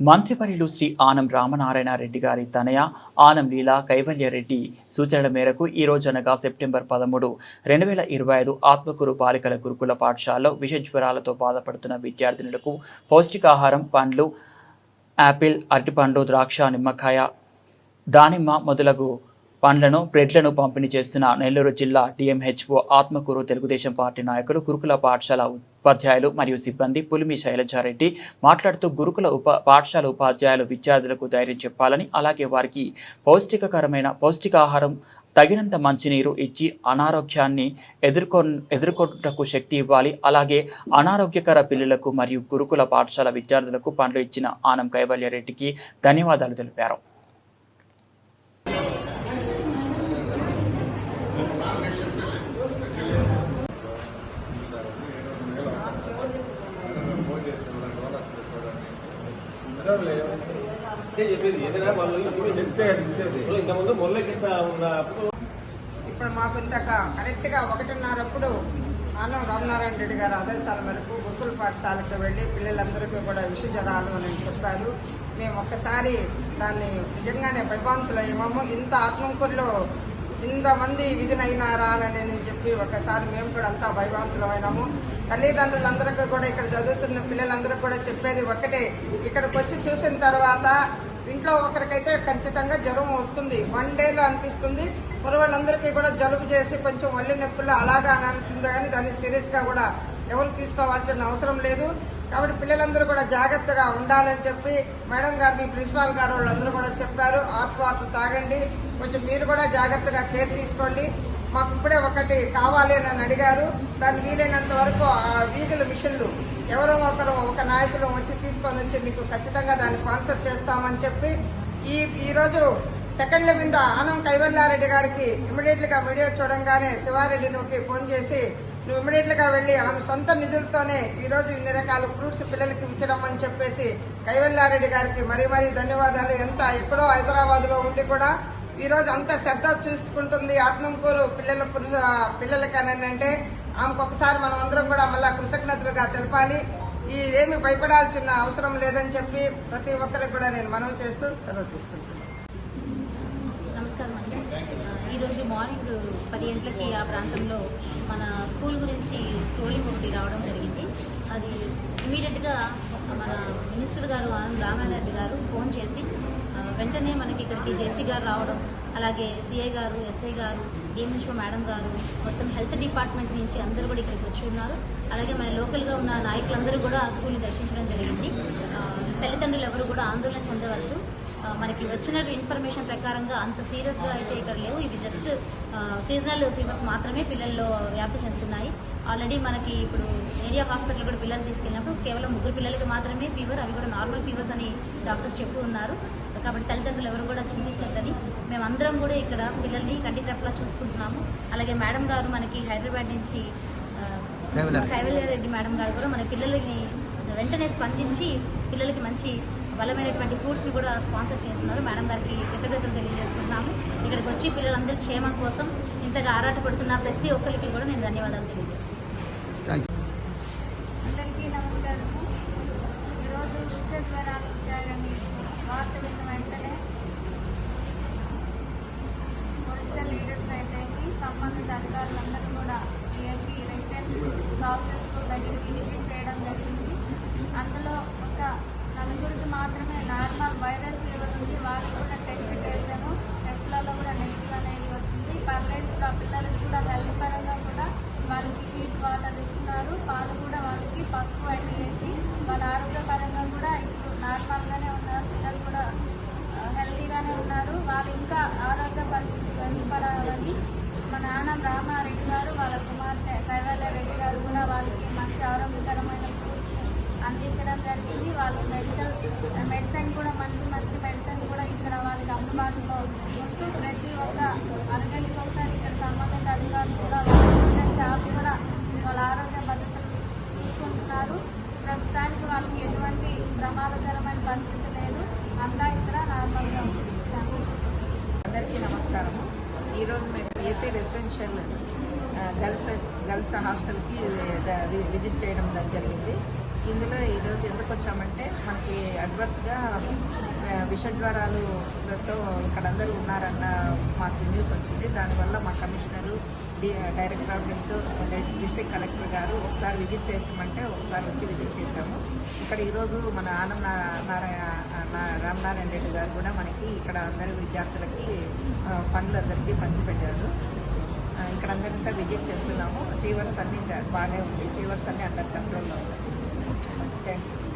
మంత్రివర్యులు శ్రీ ఆనం రామనారాయణ రెడ్డి గారి తనయ ఆనం లీలా కైవల్యరెడ్డి సూచనల మేరకు ఈ రోజు అనగా సెప్టెంబర్ పదమూడు రెండు వేల ఇరవై ఐదు ఆత్మకూరు బాలికల గురుకుల పాఠశాలలో విష జ్వరాలతో బాధపడుతున్న విద్యార్థినులకు పౌష్టికాహారం పండ్లు యాపిల్ అరటిపండ్లు ద్రాక్ష నిమ్మకాయ దానిమ్మ మొదలగు పండ్లను బ్రెడ్లను పంపిణీ చేస్తున్న నెల్లూరు జిల్లా డిఎంహెచ్ఓ ఆత్మకూరు తెలుగుదేశం పార్టీ నాయకులు గురుకుల పాఠశాల ఉపాధ్యాయులు మరియు సిబ్బంది పులిమి శైలజారెడ్డి మాట్లాడుతూ గురుకుల ఉప పాఠశాల ఉపాధ్యాయులు విద్యార్థులకు ధైర్యం చెప్పాలని అలాగే వారికి పౌష్టికకరమైన పౌష్టికాహారం తగినంత మంచినీరు ఇచ్చి అనారోగ్యాన్ని ఎదుర్కొ ఎదుర్కొంటకు శక్తి ఇవ్వాలి. అలాగే అనారోగ్యకర పిల్లలకు మరియు గురుకుల పాఠశాల విద్యార్థులకు పండ్లు ఇచ్చిన ఆనం కైవల్యారెడ్డికి ధన్యవాదాలు తెలిపారు. అదే చెప్పేది. ఏదైనా వాళ్ళు ఇప్పుడు చెప్తే ఇంతకుముందు మురళీకృష్ణ ఉన్నప్పుడు ఇప్పుడు మాకు ఇంతక కరెక్ట్గా ఒకటిన్నరప్పుడు ఆనం రామనారాయణ రెడ్డి గారు ఆదేశాల మేరకు గురుకుల పాఠశాలకు వెళ్ళి పిల్లలందరికీ కూడా విష జరాలు అని చెప్పారు. మేము ఒక్కసారి దాన్ని నిజంగానే భయభాంతులయ్యాము ఇంత ఆత్మకూరులో ఇంతమంది విధినైనారా అని నేను చెప్పి ఒకసారి మేము కూడా అంతా భయభాంతులమైనాము తల్లిదండ్రులందరికీ కూడా ఇక్కడ చదువుతున్న పిల్లలందరికీ కూడా చెప్పేది ఒకటే ఇక్కడికి వచ్చి చూసిన తర్వాత ఇంట్లో ఒకరికైతే ఖచ్చితంగా జ్వరం వస్తుంది. వన్ డేలో అనిపిస్తుంది. మరి వాళ్ళందరికీ కూడా జలుబు చేసి కొంచెం వల్లి నొప్పులు అలాగా అని అంటుంది కానీ దాన్ని సీరియస్గా కూడా ఎవరు తీసుకోవాల్సిన అవసరం లేదు. కాబట్టి పిల్లలందరూ కూడా జాగ్రత్తగా ఉండాలని చెప్పి మేడం గారు మీ ప్రిన్సిపాల్ గారు వాళ్ళందరూ కూడా చెప్పారు. ఆర్పు ఆర్పు తాగండి. కొంచెం మీరు కూడా జాగ్రత్తగా కేర్ తీసుకోండి. మాకు ఇప్పుడే ఒకటి కావాలి అని అడిగారు. దాన్ని వీలైనంత వరకు ఆ వీధుల మిషన్లు ఎవరో ఒకరు ఒక నాయకులు వచ్చి తీసుకొని వచ్చి మీకు ఖచ్చితంగా దాన్ని స్పాన్సర్ చేస్తామని చెప్పి ఈ ఈరోజు సెకండ్ల మీద ఆనం కైవల్లారెడ్డి గారికి ఇమీడియట్గా వీడియో చూడంగానే శివారెడ్డి నువ్వుకి ఫోన్ చేసి నువ్వు ఇమీడియట్గా వెళ్ళి ఆమె సొంత నిధులతోనే ఈరోజు ఇన్ని రకాల ఫ్రూట్స్ పిల్లలకి ఇచ్చిరమ్మని చెప్పేసి కైవల్లారెడ్డి గారికి మరీ మరీ ధన్యవాదాలు. ఎంత ఎక్కడో హైదరాబాద్లో ఉండి కూడా ఈరోజు అంత శ్రద్ధ చూసుకుంటుంది ఆత్మకూరు పిల్లల పురుష పిల్లలకని అంటే ఆమెకు ఒకసారి మనం అందరం కూడా మళ్ళీ కృతజ్ఞతలుగా తెలపాలి. ఈ ఏమి భయపడాల్సిన అవసరం లేదని చెప్పి ప్రతి ఒక్కరికి కూడా నేను మనవి చేస్తూ సెలవు తీసుకుంటున్నాను. నమస్కారం అండి. ఈరోజు మార్నింగ్ పది గంటలకి ఆ ప్రాంతంలో మన స్కూల్ గురించి స్క్రోలింగ్ ఒకటి రావడం జరిగింది. అది ఇమీడియట్గా మన మినిస్టర్ గారు ఆనం గారు ఫోన్ చేసి వెంటనే మనకి ఇక్కడికి జేసీ గారు రావడం అలాగే సిఐ గారు ఎస్ఐ గారు డిఎంహెచ్ఓ మేడం గారు మొత్తం హెల్త్ డిపార్ట్మెంట్ నుంచి అందరూ కూడా ఇక్కడికి వచ్చి ఉన్నారు. అలాగే మన లోకల్గా ఉన్న నాయకులందరూ కూడా ఆ స్కూల్ని దర్శించడం జరిగింది. తల్లిదండ్రులు ఎవరు కూడా ఆందోళన చెందవద్దు. మనకి వచ్చిన ఇన్ఫర్మేషన్ ప్రకారంగా అంత సీరియస్గా అయితే ఇక్కడ లేవు. ఇవి జస్ట్ సీజనల్ ఫీవర్స్ మాత్రమే పిల్లల్లో వ్యాప్తి చెందుతున్నాయి. ఆల్రెడీ మనకి ఇప్పుడు ఏరియా హాస్పిటల్ కూడా పిల్లలు తీసుకెళ్ళినప్పుడు కేవలం ముగ్గురు పిల్లలకి మాత్రమే ఫీవర్ అవి కూడా నార్మల్ ఫీవర్స్ అని డాక్టర్స్ చెప్తూ ఉన్నారు. కాబట్టి తల్లిదండ్రులు ఎవరు కూడా చింతించద్దని మేమందరం కూడా ఇక్కడ పిల్లల్ని కంటి రెప్పలా చూసుకుంటున్నాము. అలాగే మేడం గారు మనకి హైదరాబాద్ నుంచి కైవల్యారెడ్డి మేడం గారు కూడా మన పిల్లలకి వెంటనే స్పందించి పిల్లలకి మంచి బలమైనటువంటి ఫుడ్స్ని కూడా స్పాన్సర్ చేస్తున్నారు. మేడం గారికి కృతజ్ఞతలు తెలియజేస్తున్నాము ఇక్కడికి వచ్చి పిల్లలందరి క్షేమం కోసం ఇంతగా ఆరాటపడుతున్న ప్రతి ఒక్కరికి కూడా నేను ధన్యవాదాలు తెలియజేస్తున్నాను. అందరికీ నమస్కారము. ఈరోజు వార్త విన్న వెంటనే పొలిటికల్ లీడర్స్ అయితే సంబంధిత అధికారులందరూ కూడా ఏపీ రెసిడెన్స్ గర్ల్స్ స్కూల్ దగ్గరికి విజిట్ చేయడం జరిగింది. అందులో మాత్రమే నార్మల్ వైరల్ ఫీవర్ ఉంది వాళ్ళకి కూడా టెస్ట్ చేశాను టెస్ట్లలో కూడా నెగిటివ్ అనేది వచ్చింది. పర్లేదు ఇప్పుడు ఆ పిల్లలకి కూడా హెల్త్ పరంగా కూడా వాళ్ళకి హీట్ వాటర్ ఇస్తున్నారు. పాలు కూడా వాళ్ళకి పసుపు అన్ని వేసి వాళ్ళ ఆరోగ్యపరంగా కూడా ఇప్పుడు నార్మల్గానే ఉన్నారు. పిల్లలు కూడా హెల్తీగానే ఉన్నారు. వాళ్ళు ఇంకా ఆరోగ్య పరిస్థితి వెళ్ళిపడాలని మా నాన్న రామారెడ్డి గారు వాళ్ళ కుమార్తె కైవల్య రెడ్డి గారు కూడా వాళ్ళకి మంచి ఆరోగ్యకరమైన అందించడం జరిగింది. వాళ్ళు మెడికల్ మెడిసిన్ కూడా మంచి మంచి మెడిసిన్ కూడా ఇక్కడ వాళ్ళకి అందుబాటులో ఉంటూ ప్రతి ఒక్క అరగంటకి ఒకసారి ఇక్కడ సంబంధిత అధికారులు కూడా ఉన్న స్టాఫ్ కూడా వాళ్ళ ఆరోగ్య భద్రతలు చూసుకుంటున్నారు. ప్రస్తుతానికి వాళ్ళకి ఎటువంటి ప్రమాదకరమైన పరిస్థితి లేదు. అంతా ఇక్కడ నార్మల్గా ఉంది. అందరికీ నమస్కారము. ఈరోజు మేము ఏపీ రెసిడెన్షియల్ గర్ల్స్ గర్ల్స్ హాస్టల్కి విజిట్ చేయడం జరిగింది. ఇందులో ఈరోజు ఎందుకు వచ్చామంటే మనకి అడ్వర్స్గా విషజ్వరాలుతో ఇక్కడ అందరూ ఉన్నారన్న మాకు న్యూస్ వచ్చింది. దానివల్ల మా commissioner director of health district collector గారు ఒకసారి విజిట్ చేసామంటే ఒకసారి వచ్చి విజిట్ చేశాము. ఇక్కడ ఈరోజు మన ఆనం నారాయణ రామనారాయణ రెడ్డి గారు కూడా మనకి ఇక్కడ అందరి విద్యార్థులకి పనులు అందరికీ పంచిపెట్టారు. ఇక్కడ అందరింతా విజిట్ చేస్తున్నాము. ఫీవర్స్ అన్నీ బాగానే ఉంది. ఫీవర్స్ అన్నీ అండర్ కంట్రోల్లో ఉన్నాయి. Okay.